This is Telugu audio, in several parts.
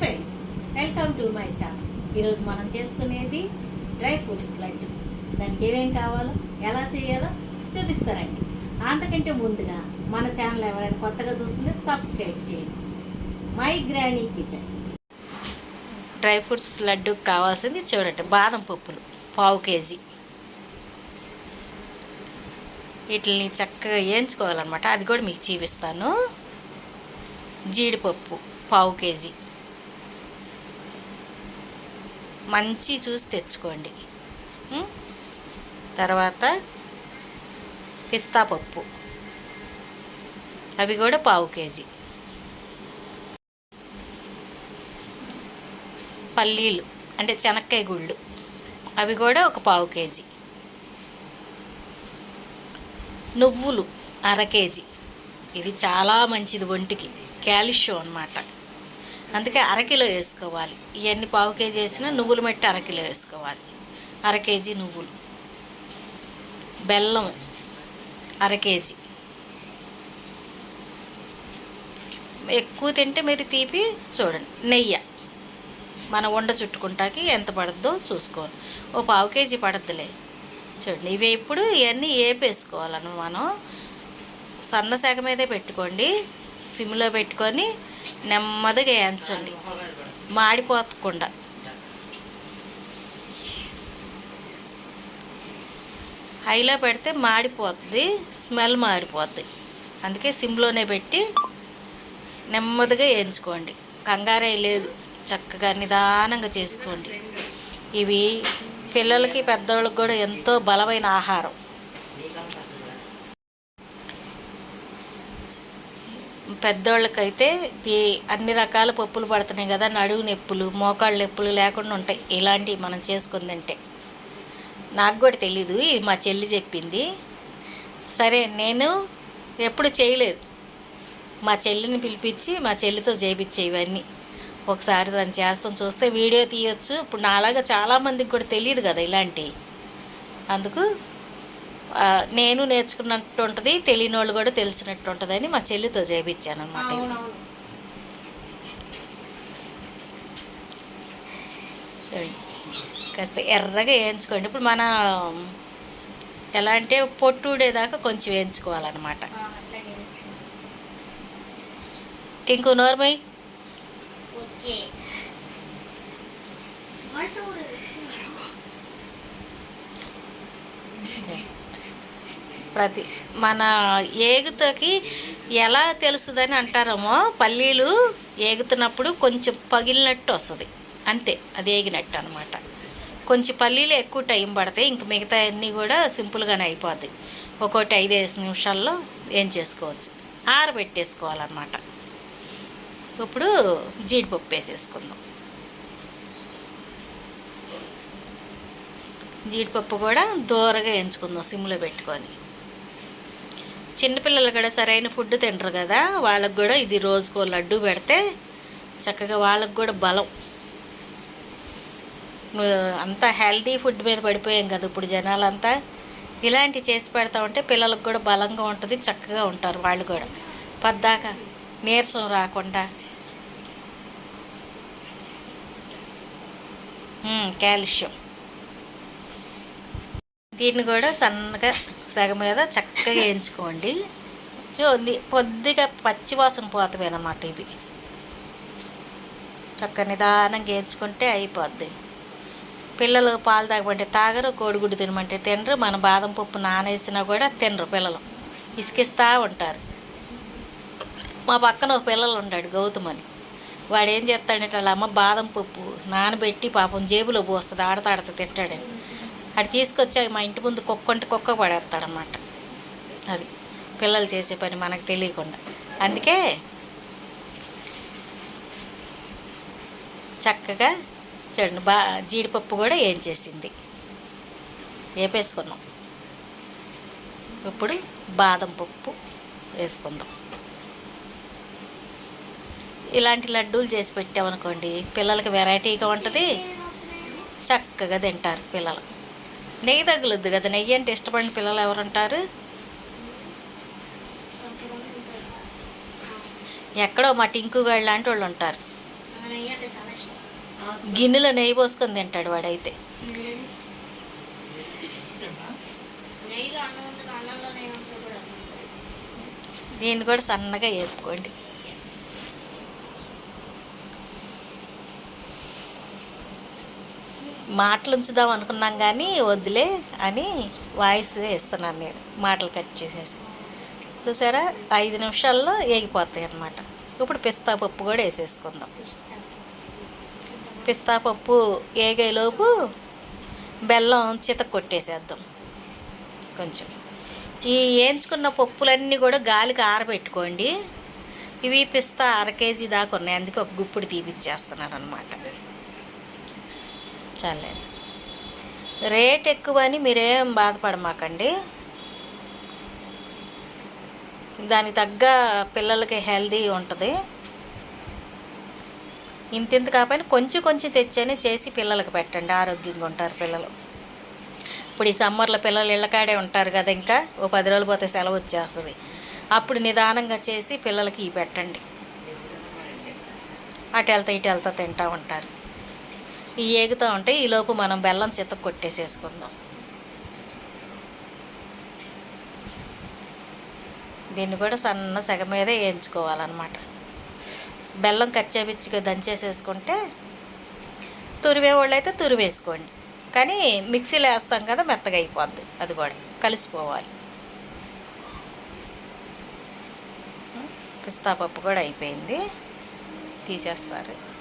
Friends welcome to my channel ఈరోజు మనం చేసుకునేది డ్రై ఫ్రూట్స్ లడ్డు. దానికి ఏమేం కావాలో ఎలా చేయాలో చూపిస్తారండి అంతకంటే ముందుగా మన ఛానల్ ఎవరైనా కొత్తగా చూస్తుంటే సబ్స్క్రైబ్ చేయండి. My granny kitchen dry fruits లడ్డుకి కావాల్సింది చూడండి బాదం పప్పులు పావు కేజీ. వీటిని చక్కగా వేయించుకోవాలన్నమాట అది కూడా మీకు చూపిస్తాను. జీడిపప్పు పావు కేజీ. మంచి చూసి తెచ్చుకోండి. తర్వాత పిస్తా పప్పు. అవి కూడా పావు కేజీ. పల్లీలు అంటే చెనక్కాయ గుళ్ళు. అవి కూడా ఒక పావు కేజీ. నువ్వులు అర కేజీ. ఇది చాలా మంచిది ఒంటికి. క్యాల్షియం అన్నమాట. అందుకే అరకిలో వేసుకోవాలి. ఇవన్నీ పావు కేజీ వేసినా నువ్వులు మట్టి అరకిలో వేసుకోవాలి. అర కేజీ నువ్వులు. బెల్లం అర కేజీ. ఎక్కువ తింటే మీరు తీపి చూడండి. నెయ్యి. మన వండ చుట్టుకుంటాకి ఎంత పడుద్దో చూసుకోవాలి. ఓ పావు కేజీ పడద్దులే. చూడండి ఇవి ఇప్పుడు ఇవన్నీ వేపేసుకోవాలను మనం సన్న శాఖ మీదే పెట్టుకోండి. సిమ్లో పెట్టుకొని నెమ్మదిగా వేయించండి. మాడిపోకుండా. హైలో పెడితే మాడిపోతుంది స్మెల్ మారిపోద్ది. అందుకే సిమ్లోనే పెట్టి నెమ్మదిగా వేయించుకోండి. కంగారే లేదు చక్కగా నిదానంగా చేసుకోండి. ఇవి పిల్లలకి పెద్దవాళ్ళకి కూడా ఎంతో బలమైన ఆహారం. పెద్దోళ్ళకైతే ఈ అన్ని రకాల పప్పులు పడుతున్నాయి కదా నడువు నొప్పులు మోకాళ్ళ నొప్పులు లేకుండా ఉంటాయి. ఇలాంటివి మనం చేసుకుందంటే నాకు కూడా తెలీదు ఇది మా చెల్లి చెప్పింది. సరే నేను ఎప్పుడు చేయలేదు. మా చెల్లిని పిలిపించి మా చెల్లితో చేయించే ఇవన్నీ. ఒకసారి దాన్ని చేస్తాం చూస్తే వీడియో తీయొచ్చు. ఇప్పుడు నాలాగా చాలామందికి కూడా తెలియదు కదా ఇలాంటివి. అందుకు నేను నేర్చుకున్నట్టు ఉంటుంది తెలియని వాళ్ళు కూడా తెలిసినట్టు ఉంటుందని మా చెల్లితో చేయించాను అనమాట కాస్త ఎర్రగా వేయించుకోండి. ఇప్పుడు మన ఎలా అంటే పొట్టు ఊడేదాకా కొంచెం వేయించుకోవాలన్నమాట. టింకు నోర్మై? ఓకే. ప్రతి మన ఏగుతకి ఎలా తెలుస్తుందని అంటారేమో పల్లీలు ఏగుతున్నప్పుడు కొంచెం పగిలినట్టు వస్తుంది. అంతే అది ఏగినట్టు అనమాట కొంచెం పల్లీలు ఎక్కువ టైం పడతాయి ఇంక మిగతా అన్నీ కూడా సింపుల్గానే అయిపోద్ది. ఒక్కోటి ఐదేసి నిమిషాల్లో ఏం చేసుకోవచ్చు? ఆరబెట్టేసుకోవాలన్నమాట. ఇప్పుడు జీడిపప్పు వేసేసుకుందాం. జీడిపప్పు కూడా దూరగా ఎంచుకుందాం సిమ్లో పెట్టుకొని. చిన్నపిల్లలు కూడా సరైన ఫుడ్ తింటారు కదా వాళ్ళకు కూడా ఇది రోజుకో లడ్డు పెడితే చక్కగా వాళ్ళకు కూడా బలం. అంతా హెల్తీ ఫుడ్ మీద పడిపోయాం కదా ఇప్పుడు జనాలంతా. ఇలాంటివి చేసి పెడతా ఉంటే పిల్లలకు కూడా బలంగా ఉంటుంది చక్కగా ఉంటారు వాళ్ళు కూడా. పద్దాక నీరసం రాకుండా. కాల్షియం. దీన్ని కూడా సన్నగా సగం మీద చక్కగా వేయించుకోండి. చూడండి పొద్దుగా పచ్చివాసన పోతవి అన్నమాట ఇవి. చక్క నిదానంగా వేయించుకుంటే అయిపోద్ది. పిల్లలు పాలు తాగమంటే తాగరు కోడిగుడ్డు తినమంటే తినరు మన బాదం పప్పు నానేసినా కూడా తినరు పిల్లలు. ఇసుకిస్తూ ఉంటారు. మా పక్కన ఒక పిల్లలు ఉన్నాడు గౌతమ్ అని వాడు ఏం చేస్తాడంటే వాళ్ళ అమ్మ బాదం పప్పు నానబెట్టి పాపం జేబులో పోస్తుంది ఆడతా తింటాడని. అది తీసుకొచ్చి మా ఇంటి ముందు కుక్క అంటే కుక్క పడేస్తాడనమాట అది పిల్లలు చేసే పని మనకు తెలియకుండా. అందుకే చక్కగా చూడండి బా జీడిపప్పు కూడా ఏం చేసింది. వేపేసుకున్నాం. ఇప్పుడు బాదం పప్పు వేసుకుందాం. ఇలాంటి లడ్డూలు చేసి పెట్టామనుకోండి పిల్లలకి వెరైటీగా ఉంటుంది. చక్కగా తింటారు పిల్లలు. నెయ్యి తగులుద్ది కదా నెయ్యి అంటే ఇష్టపడిన పిల్లలు ఎవరుంటారు? ఎక్కడో మా టింకు గాళ్ళు లాంటి వాళ్ళు ఉంటారు. గిన్నెలో నెయ్యి పోసుకొని తింటాడు వాడైతే. దీన్ని కూడా సన్నగా వేపుకోండి మాటలు ఉంచుదాం అనుకున్నాం కానీ వద్దులే అని వాయిస్ వేస్తున్నాను నేను. మాటలు కట్ చేసేసి. చూసారా? ఐదు నిమిషాల్లో వేగిపోతాయి అన్నమాట. ఇప్పుడు పిస్తా పప్పు కూడా వేసేసుకుందాం. పిస్తా పప్పు వేగేలోపు బెల్లం చిత కొట్టేసేద్దాం. కొంచెం. ఈ వేయించుకున్న పప్పులన్నీ కూడా గాలికి ఆరబెట్టుకోండి. ఇవి పిస్తా అర కేజీ దాకా ఉన్నాయి. అందుకే ఒక గుప్పుడు తీపిచ్చేస్తున్నాను అనమాట చాలే. రేట్ ఎక్కువ అని మీరేం బాధపడమాకండి. దానికి తగ్గ పిల్లలకి హెల్దీ ఉంటుంది. ఇంత ఇంత కాకపోయినా కొంచెం కొంచెం తెచ్చని చేసి పిల్లలకి పెట్టండి. ఆరోగ్యంగా ఉంటారు పిల్లలు. ఇప్పుడు ఈ సమ్మర్లో పిల్లలు ఇళ్ళకాడే ఉంటారు కదా ఇంకా ఓ పది రోజులు పోతే సెలవు వచ్చేస్తుంది. అప్పుడు నిదానంగా చేసి పిల్లలకి ఇవి పెట్టండి. అటు వెళ్తా ఇటు వెళ్తా తింటూ ఉంటారు. ఈ ఏగుతూ ఉంటే ఈలోపు మనం బెల్లం చిత్త కొట్టేసేసుకుందాం. దీన్ని కూడా సన్న సెగ మీద వేయించుకోవాలన్నమాట. బెల్లం కచ్చాపిచ్చిగా దంచేసేసుకుంటే తురివే వాళ్ళు అయితే తురివేసుకోండి. కానీ మిక్సీలో వేస్తాం కదా మెత్తగా అయిపోద్ది. అది కూడా కలిసిపోవాలి. పిస్తా పప్పు కూడా అయిపోయింది. తీసేస్తారు.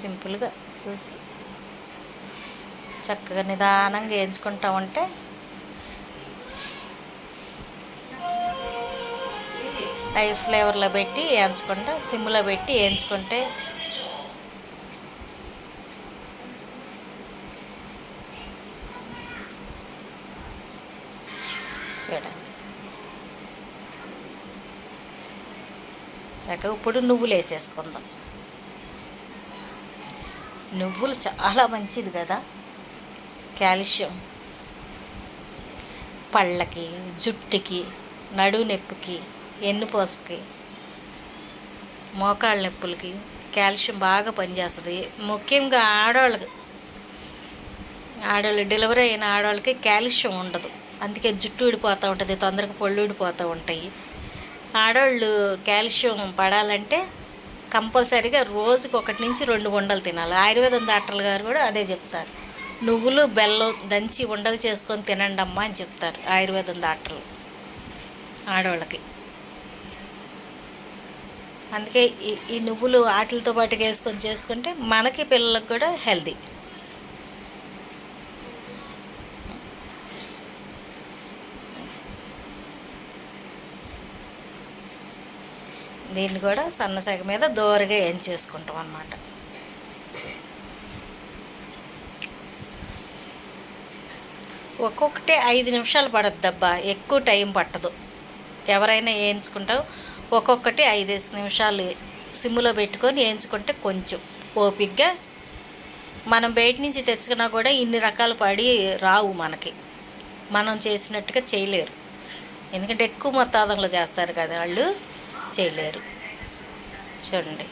సింపుల్గా చూసి చక్కగా నిదానంగా వేయించుకుంటా ఉంటే హై ఫ్లేవర్లో పెట్టి వేయించుకుంటా సిమ్లో పెట్టి వేయించుకుంటే చూడండి. చక్కగా ఇప్పుడు నువ్వులు వేసేసుకుందాం. నువ్వులు చాలా మంచిది కదా. కాల్షియం. పళ్ళకి జుట్టుకి నడు నొప్పికి ఎన్నుపోసకి మోకాళ్ళ నొప్పులకి కాల్షియం బాగా పనిచేస్తుంది. ముఖ్యంగా ఆడవాళ్ళకి ఆడవాళ్ళు డెలివరీ అయిన ఆడవాళ్ళకి కాల్షియం ఉండదు. అందుకే జుట్టు ఊడిపోతూ ఉంటుంది తొందరగా పళ్ళు ఊడిపోతూ ఉంటాయి. ఆడవాళ్ళు కాల్షియం పడాలంటే కంపల్సరీగా రోజుకి ఒకటి నుంచి రెండు ఉండలు తినాలి. ఆయుర్వేదం డాక్టర్లు గారు కూడా అదే చెప్తారు. నువ్వులు బెల్లం దంచి ఉండలు చేసుకొని తినండి అమ్మా అని చెప్తారు ఆయుర్వేదం డాక్టర్లు. ఆడవాళ్ళకి. అందుకే ఈ ఈ నువ్వులు వాటితో పాటు వేసుకొని చేసుకుంటే మనకి పిల్లలకు కూడా హెల్దీ దీన్ని కూడా సన్నసగ మీద దోరగా ఏం చేసుకుంటాం అన్నమాట. ఒక్కొక్కటి ఐదు నిమిషాలు పడద్దబ్బా ఎక్కువ టైం పట్టదు. ఎవరైనా వేయించుకుంటావు ఒక్కొక్కటి ఐదేసి నిమిషాలు సిమ్లో పెట్టుకొని వేయించుకుంటే కొంచెం ఓపిగ్గా మనం బయట నుంచి తెచ్చుకున్నా కూడా ఇన్ని రకాలు పడి రావు మనకి. మనం చేసినట్టుగా చేయలేరు. ఎందుకంటే ఎక్కువ మొత్తాదంలో చేస్తారు కదా వాళ్ళు. చేయలేరు. చూడండి.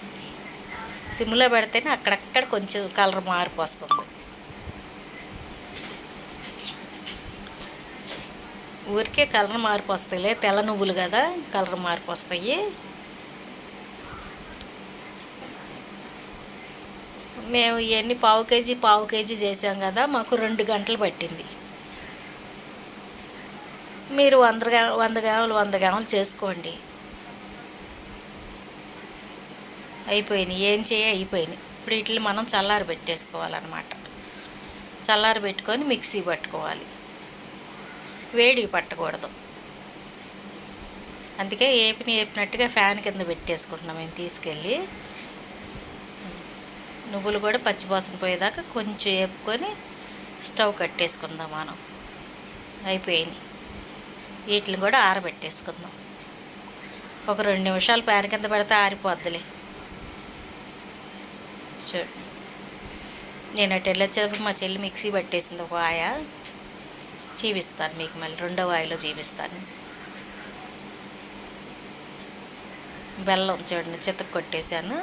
సిమ్లో పెడితేనే అక్కడక్కడ కొంచెం కలర్ మార్పు వస్తుంది ఊరికే కలర్ మార్పు వస్తాయిలే తెల్ల నువ్వులు కదా కలర్ మార్పు వస్తాయి మేము ఇవన్నీ పావు కేజీ పావు కేజీ చేసాం కదా మాకు రెండు గంటలు పట్టింది. మీరు వంద గ్రా వంద గ్రాములు వంద గ్రాములు చేసుకోండి. అయిపోయినాయి. ఏం చేయ అయిపోయినాయి. ఇప్పుడు వీటిని మనం చల్లారి పెట్టేసుకోవాలన్నమాట. చల్లారి పెట్టుకొని మిక్సీ పట్టుకోవాలి. వేడి పట్టకూడదు. అందుకే ఏపిని ఏపినట్టుగా ఫ్యాన్ కింద పెట్టేసుకుంటున్నాం మేము తీసుకెళ్ళి. నువ్వులు కూడా పచ్చిపోసం పోయేదాకా కొంచెం వేపుకొని స్టవ్ కట్టేసుకుందాం మనం. అయిపోయింది వీటిని కూడా ఆరబెట్టేసుకుందాం. ఒక రెండు నిమిషాలు ఫ్యాన్ కింద పెడితే ఆరిపోద్దులే. చూడు నేను అటు వెళ్ళొచ్చేటప్పుడు మా చెల్లి మిక్సీ పట్టేసింది ఒక ఆయ. చూపిస్తాను మీకు మళ్ళీ రెండవ ఆయలో చూపిస్తాను బెల్లం చూడండి చితకు కొట్టేశాను.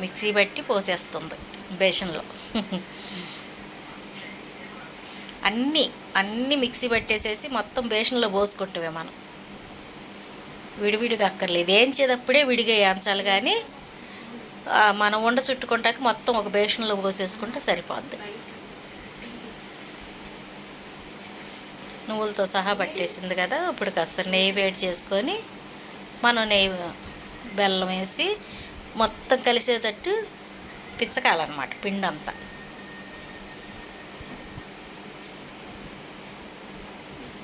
మిక్సీ బట్టి పోసేస్తుంది బేషన్లో. అన్నీ అన్నీ మిక్సీ పట్టేసేసి మొత్తం బేషన్లో పోసుకుంటామే మనం. విడివిడిగా అక్కర్లేదు. ఏం చేదప్పుడే విడిగా వేయించాలి కానీ మనం ఉండ చుట్టుకుంటాక మొత్తం ఒక బేషన్లో పోసేసుకుంటే సరిపోద్ది. నువ్వులతో సహా పట్టేసింది కదా ఇప్పుడు కాస్త నెయ్యి వేడి చేసుకొని మనం నెయ్యి బెల్లం వేసి మొత్తం కలిసేటట్టు పిచ్చకాలన్నమాట పిండి అంతా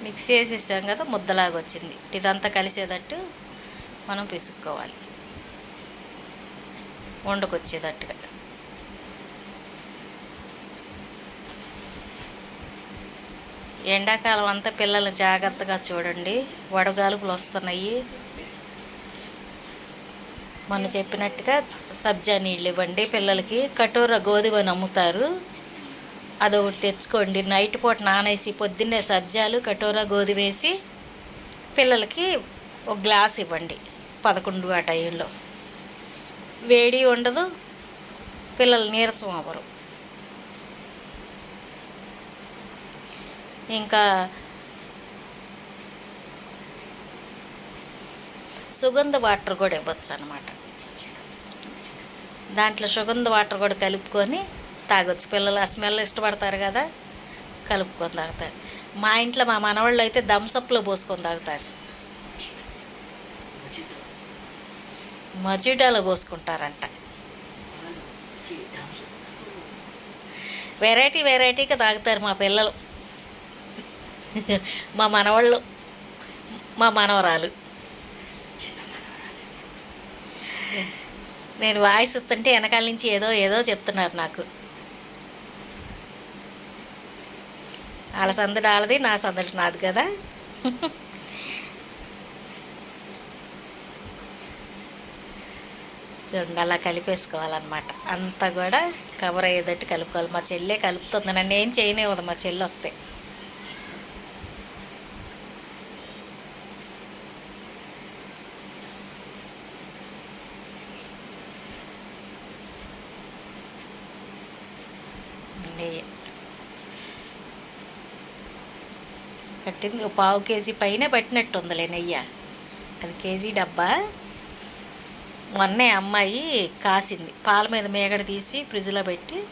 మిక్స్ చేసేసాం కదా ముద్దలాగా వచ్చింది ఇదంతా కలిసేటట్టు మనం పిసుక్కోవాలి. వండుకొచ్చేటట్టుగా ఎండాకాలం అంతా పిల్లల్ని జాగ్రత్తగా చూడండి. వడగాలుపులు వస్తున్నాయి మొన్న చెప్పినట్టుగా సబ్జా నీళ్ళు ఇవ్వండి పిల్లలకి. కటోర గోధుమని అమ్ముతారు అదొకటి తెచ్చుకోండి. నైట్ పూట నానేసి పొద్దున్నే సజ్జాలు కటోరా గోధుమ వేసి పిల్లలకి ఒక గ్లాస్ ఇవ్వండి పదకొండు ఆ టైంలో. వేడి ఉండదు పిల్లలు నీరసం అవ్వరు. ఇంకా సుగంధ వాటర్ కూడా ఇవ్వచ్చు అనమాట దాంట్లో సుగంధ వాటర్ కూడా కలుపుకొని తాగొచ్చు. పిల్లలు ఆ స్మెల్ ఇష్టపడతారు కదా కలుపుకొని తాగుతారు. మా ఇంట్లో మా మనవాళ్ళు అయితే థమ్సప్లో పోసుకొని తాగుతారు. మజిడాలో పోసుకుంటారంట. వెరైటీ వెరైటీగా తాగుతారు మా పిల్లలు. మా మనవాళ్ళు మా మనవరాలు. నేను వాయిస్ వస్తుంటే వెనకాల నుంచి ఏదో ఏదో చెప్తున్నారు నాకు. వాళ్ళ సందడి వాళ్ళది నా సందడి నాది కదా. చూడండి అలా కలిపేసుకోవాలన్నమాట. అంతా కూడా కవర్ అయ్యేటట్టు కలుపుకోవాలి. మా చెల్లె కలుపుతుంది. నన్ను ఏం చేయనివ్వదు మా చెల్లి వస్తే. నెయ్యి పట్టింది. పావు కేజీ పైన పట్టినట్టుందిలే నెయ్యి. అది కేజీ డబ్బా. మొన్నే అమ్మాయి కాసింది. పాల మీద మేగడ తీసి ఫ్రిడ్జ్లో పెట్టి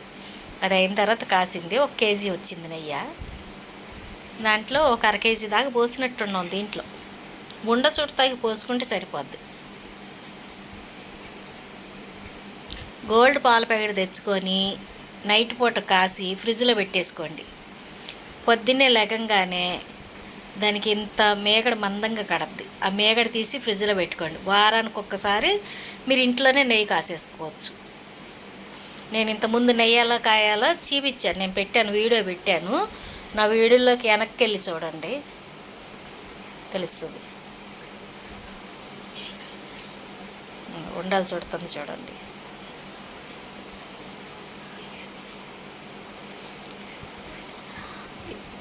అది అయిన తర్వాత కాసింది. ఒక కేజీ వచ్చింది నెయ్యి. దాంట్లో ఒక అర కేజీ దాకా పోసినట్టున్నాం దీంట్లో. గుండ తాగి పోసుకుంటే సరిపోద్ది. గోల్డ్ పాల ప్యాకెట్ తెచ్చుకొని నైట్ పూట కాసి ఫ్రిడ్జ్లో పెట్టేసుకోండి. పొద్దున్నే లెగంగానే దానికి ఇంత మేగడ మందంగా కడద్ది. ఆ మేగడ తీసి ఫ్రిడ్జ్లో పెట్టుకోండి. వారానికి ఒక్కసారి మీరు ఇంట్లోనే నెయ్యి కాసేసుకోవచ్చు. నేను ఇంతకుముందు నెయ్యాలో కాయాలో చూపించాను నేను పెట్టాను వీడియో పెట్టాను. నా వీడియోలోకి వెనక్కి వెళ్ళి చూడండి. తెలుస్తుంది. ఉండాలి చూడుతుంది చూడండి.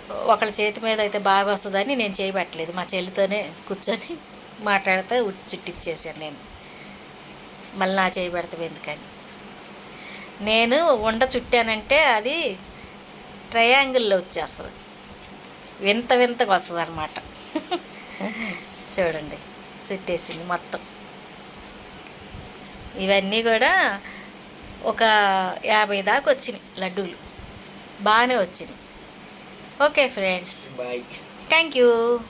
ఒకళ్ళ చేతి మీద అయితే బాగా వస్తుందని నేను చేయబట్టలేదు. మా చెల్లితోనే కూర్చొని మాట్లాడితే చుట్టిచ్చేసాను నేను. మళ్ళీ నా చేయి ఎందుకని? నేను ఉండ చుట్టానంటే అది ట్రయాంగిల్లో వచ్చేస్తుంది. వింత వింతగా వస్తుంది అనమాట చూడండి చుట్టేసింది మొత్తం. ఇవన్నీ కూడా ఒక యాభై దాకా వచ్చినాయి లడ్డూలు. బాగానే వచ్చినాయి. Okay, friends. Bye. Thank you.